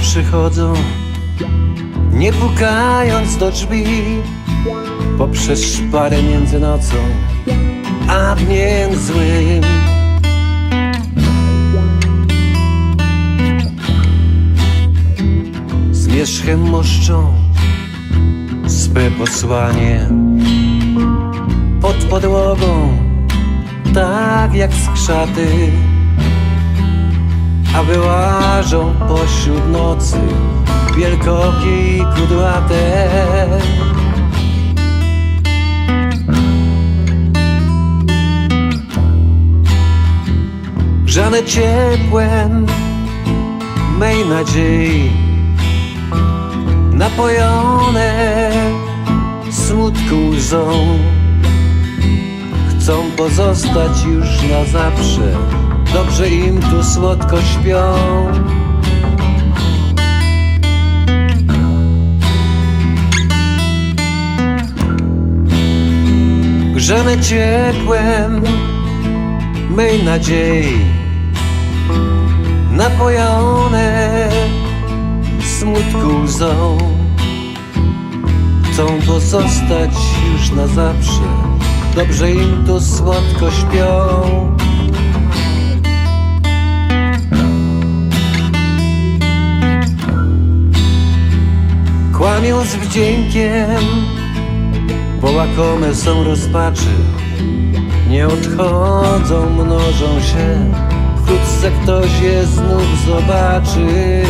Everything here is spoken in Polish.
Przychodzą, nie pukając do drzwi, poprzez szparę między nocą a dniem złym. Z wierzchem moszczą swe posłanie pod podłogą, tak jak skrzaty a wyłażą pośród nocy wielkokie i kudłate. Grzane ciepłem mej nadziei, napojone smutku łzą, chcą pozostać już na zawsze. Dobrze im tu słodko śpią. Grzane ciepłem mej nadziei, napojone smutku łzą, chcą pozostać już na zawsze. Dobrze im tu słodko śpią. Kłamią z wdziękiem, bo łakome są rozpaczy. Nie odchodzą, mnożą się, wkrótce ktoś je znów zobaczy.